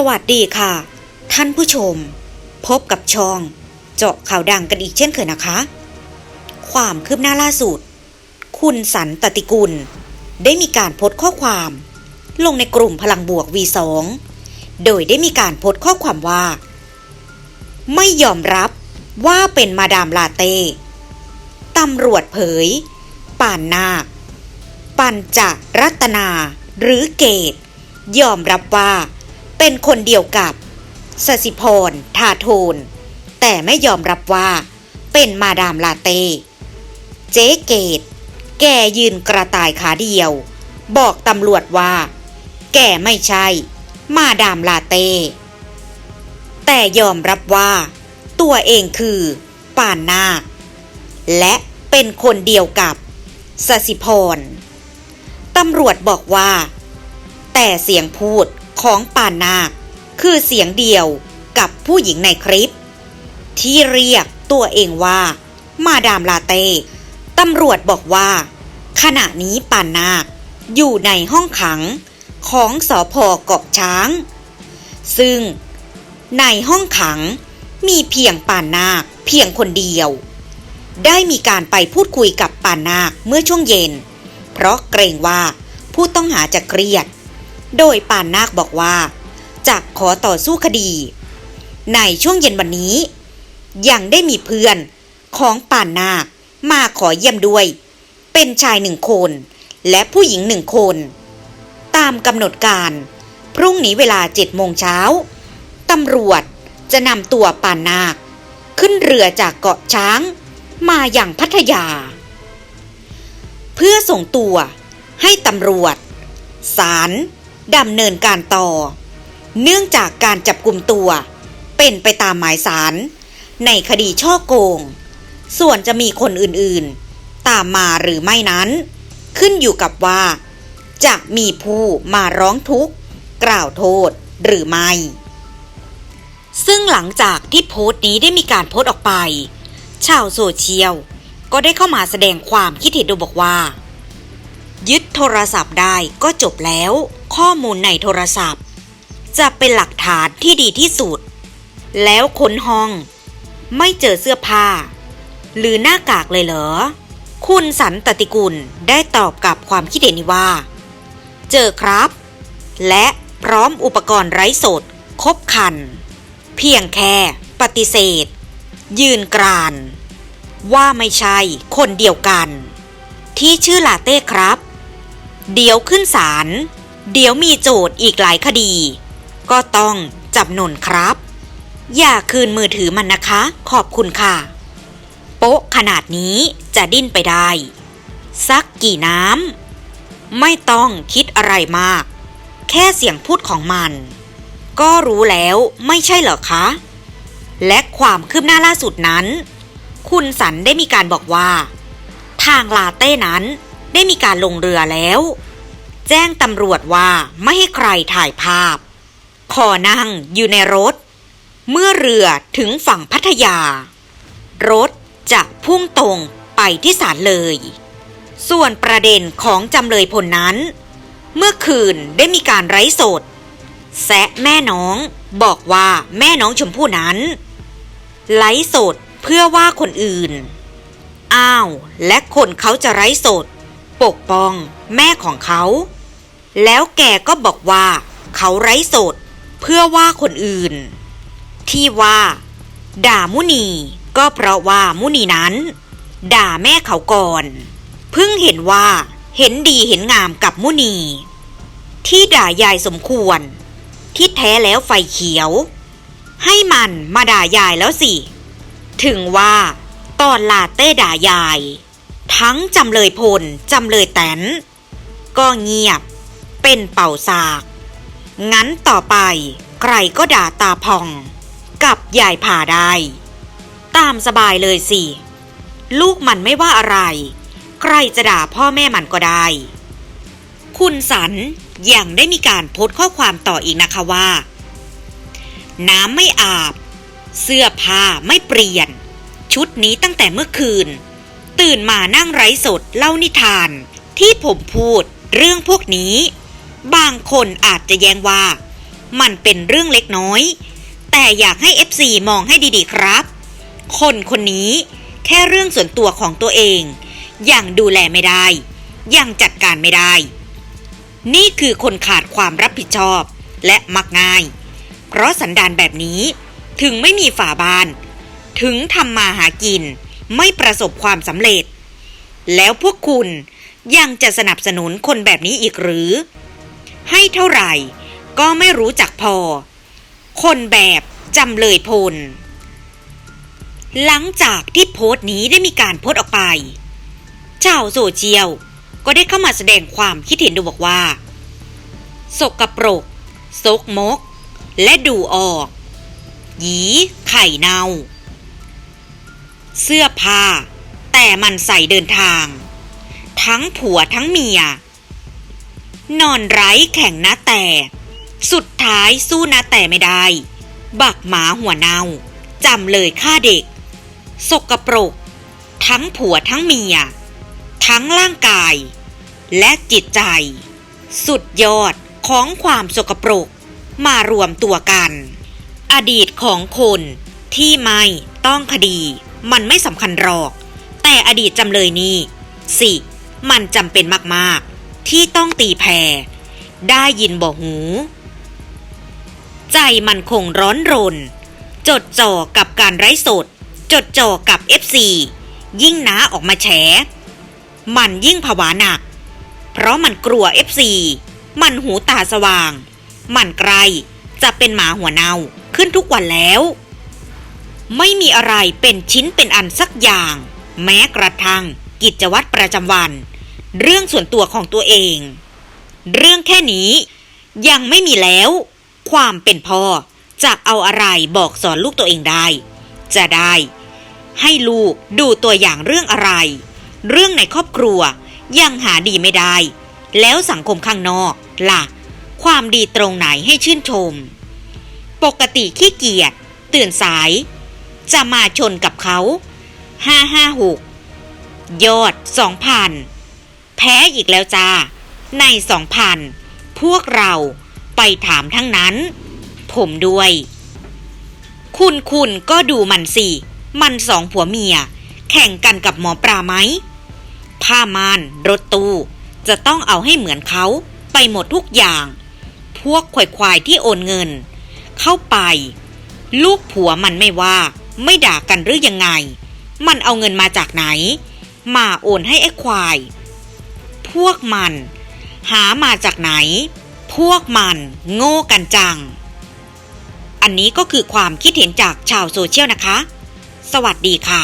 สวัสดีค่ะ ท่านผู้ชม พบกับช่อง เจาะข่าวดังกันอีกเช่นเคยนะคะ ความคืบหน้าล่าสุด คุณสันตติกุล ได้มีการโพสต์ข้อความ ลงในกลุ่มพลังบวก V2 โดยได้มีการโพสต์ข้อความว่า ไม่ยอมรับว่าเป็นมาดามลาเต้ตำรวจเผย ป่านนาคปัญจรัตนา หรือเกต ยอมรับว่า เป็นคนเดียวกับสสิพรทาโทน แต่ไม่ยอมรับว่า เป็นมาดามลาเต้ เจ๊เกต แกยืนกระต่ายขาเดียว บอกตำรวจว่า แกไม่ใช่ มาดามลาเต้ แต่ยอมรับว่า ตัวเองคือป่านนาค และเป็นคนเดียวกับสสิพรตำรวจบอกว่า แต่เสียงพูด ของป่านนาค คือเสียงเดียวกับผู้หญิงในคลิป ที่เรียกตัวเองว่า มาดามลาเต้ตำรวจบอกว่า ขณะนี้ป่านนาคอยู่ในห้องขังของสอพอเกาะช้าง ซึ่งในห้องขังมีเพียงป่านนาคเพียงคนเดียว ได้มีการไปพูดคุยกับป่านนาคเมื่อช่วงเย็น เพราะเกรงว่าผู้ต้องหาจะเครียด โดยป่านนาคบอกว่าจะขอต่อสู้คดี ในช่วงเย็นวันนี้ ยังได้มีเพื่อนของป่านนาคมาขอเยี่ยมด้วย เป็นชายหนึ่งคน และผู้หญิงหนึ่งคน ตามกำหนดการ พรุ่งนี้เวลาเจ็ดโมงเช้าตำรวจจะนำตัวป่านนาค ขึ้นเรือจากเกาะช้าง มาอย่างพัทยา เพื่อส่งตัวให้ตำรวจศาล ดำเนินการต่อ เนื่องจากการจับกลุ่มตัว เป็นไปตามหมายสาร ในคดีช่อโกง ส่วนจะมีคนอื่นๆ ตามมาหรือไม่นั้น ขึ้นอยู่กับว่า จะมีผู้มาร้องทุกข์ กล่าวโทษหรือไม่ ซึ่งหลังจากที่โพสต์นี้ได้มีการโพสต์ออกไป ชาวโซเชียลก็ได้เข้ามาแสดงความคิดเห็นโดยบอกว่า ยึดโทรศัพท์ได้ก็จบแล้ว ข้อมูลในโทรศัพท์ จะเป็นหลักฐานที่ดีที่สุด แล้วค้นห้อง ไม่เจอเสื้อผ้า หรือหน้ากากเลยเหรอ คุณสันตติกุลได้ตอบกับความคิดเห็นนี้ว่า เจอครับ และพร้อมอุปกรณ์ไร้สด ครบครัน เพียงแค่ปฏิเสธ ยืนกราน ว่าไม่ใช่คนเดียวกัน ที่ชื่อลาเต้ครับ เดี๋ยวขึ้นศาล เดี๋ยวมีโจทย์อีกหลายคดี ก็ต้องจับนนครับ อย่าคืนมือถือมันนะคะ ขอบคุณค่ะ โป๊ะขนาดนี้จะดิ้นไปได้ สักกี่น้ำ ไม่ต้องคิดอะไรมาก แค่เสียงพูดของมัน ก็รู้แล้วไม่ใช่เหรอคะ และความคืบหน้าล่าสุดนั้น คุณสันได้มีการบอกว่า ทางลาเต้นั้น ได้มีการลงเรือแล้ว แจ้งตำรวจว่าไม่ให้ใครถ่ายภาพ ขอนั่งอยู่ในรถ เมื่อเรือถึงฝั่งพัทยา รถจะพุ่งตรงไปที่ศาลเลย ส่วนประเด็นของจำเลยพลนั้น เมื่อคืนได้มีการไร้สด แซะแม่น้องบอกว่าแม่น้องชมพู่นั้นไลฟ์สดเพื่อว่าคนอื่น อ้าว และคนเขาจะไร้สด ปกป้อง แม่ของเขา แล้วแกก็บอกว่า เขาไร้สด เพื่อว่าคนอื่น ที่ว่า ด่ามุนีก็เพราะว่ามุนีนั้น ด่าแม่เขาก่อน เพิ่งเห็นว่า เห็นดีเห็นงามกับมุนี ที่ด่ายายสมควร ที่แท้แล้วไฟเขียว ให้มันมาด่ายายแล้วสิ ถึงว่าตอนลาเต้ด่ายาย ทั้งจำเลยพลจำเลยแตนก็เงียบ เป็นเป่าสาก งั้นต่อไปใครก็ด่าตาพอง กับยายผ่าได้ ตามสบายเลยสิ ลูกมันไม่ว่าอะไร ใครจะด่าพ่อแม่มันก็ได้ คุณสันยังได้มีการโพสต์ข้อความต่ออีกนะคะว่า น้ำไม่อาบ เสื้อผ้าไม่เปลี่ยน ชุดนี้ตั้งแต่เมื่อคืน ตื่นมานั่งไร้สดเล่านิทาน ที่ผมพูดเรื่องพวกนี้ บางคนอาจจะแย้งว่า มันเป็นเรื่องเล็กน้อย แต่อยากให้ FC มองให้ดีๆครับ คนคนนี้แค่เรื่องส่วนตัวของตัวเอง ยังดูแลไม่ได้ ยังจัดการไม่ได้ นี่คือคนขาดความรับผิดชอบและมักง่าย เพราะสันดานแบบนี้ถึงไม่มีฝาบาน ถึงทำมาหากิน ไม่ประสบความสำเร็จ แล้วพวกคุณยังจะสนับสนุนคนแบบนี้อีกหรือ ให้เท่าไหร่ก็ไม่รู้จักพอ คนแบบจำเลยพล หลังจากที่โพสต์นี้ได้มีการโพสต์ออกไป ชาวโซเชียลก็ได้เข้ามาแสดงความคิดเห็นดยบอกว่า สกปรกซกมก และดูออก หยี ไข่เน่า เสื้อผ้า แต่มันใส่เดินทาง ทั้งผัวทั้งเมีย นอนไร้แข่งนะแต่ สุดท้ายสู้นะแต่ไม่ได้ บักหมาหัวเน่าจำเลยฆ่าเด็ก สกปรก ทั้งผัวทั้งเมีย ทั้งร่างกาย และจิตใจ สุดยอดของความสกปรกมารวมตัวกัน อดีตของคนที่ไม่ต้องคดี มันไม่สำคัญหรอก แต่อดีตจำเลยนี่สิมันจำเป็นมากๆ ที่ต้องตีแผ่ได้ยินบอกหู ใจมันคงร้อนรน จดจ่อกับการไร้สด จดจ่อกับ FC ยิ่งน้าออกมาแฉ มันยิ่งผวาหนัก เพราะมันกลัว FC มันหูตาสว่าง มันไกลจะเป็นหมาหัวเน่าขึ้นทุกวันแล้ว ไม่มีอะไรเป็นชิ้นเป็นอันสักอย่าง แม้กระทั่งกิจวัตรประจำวัน เรื่องส่วนตัวของตัวเอง เรื่องแค่นี้ยังไม่มีแล้ว ความเป็นพ่อจะเอาอะไรบอกสอนลูกตัวเองได้ จะได้ ให้ลูกดูตัวอย่างเรื่องอะไร เรื่องในครอบครัวยังหาดีไม่ได้ แล้วสังคมข้างนอกล่ะ ความดีตรงไหนให้ชื่นชม ปกติขี้เกียจตื่นสาย จะมาชนกับเขา 556 ยอด 2,000 แพ้อีกแล้วจ้า ใน 2,000 พวกเราไปถามทั้งนั้น ผมด้วย คุณคุณก็ดูมันสิ มันสองผัวเมีย แข่งกันกับหมอปลาไหม ผ้ามานรถตู้ จะต้องเอาให้เหมือนเขาไปหมดทุกอย่าง พวกควายควายๆที่โอนเงิน เข้าไป ลูกผัวมันไม่ว่า ไม่ด่ากันหรือยังไง มันเอาเงินมาจากไหน มาโอนให้ไอ้ควาย พวกมัน หามาจากไหน พวกมันโง่กันจัง อันนี้ก็คือความคิดเห็นจากชาวโซเชียลนะคะ สวัสดีค่ะ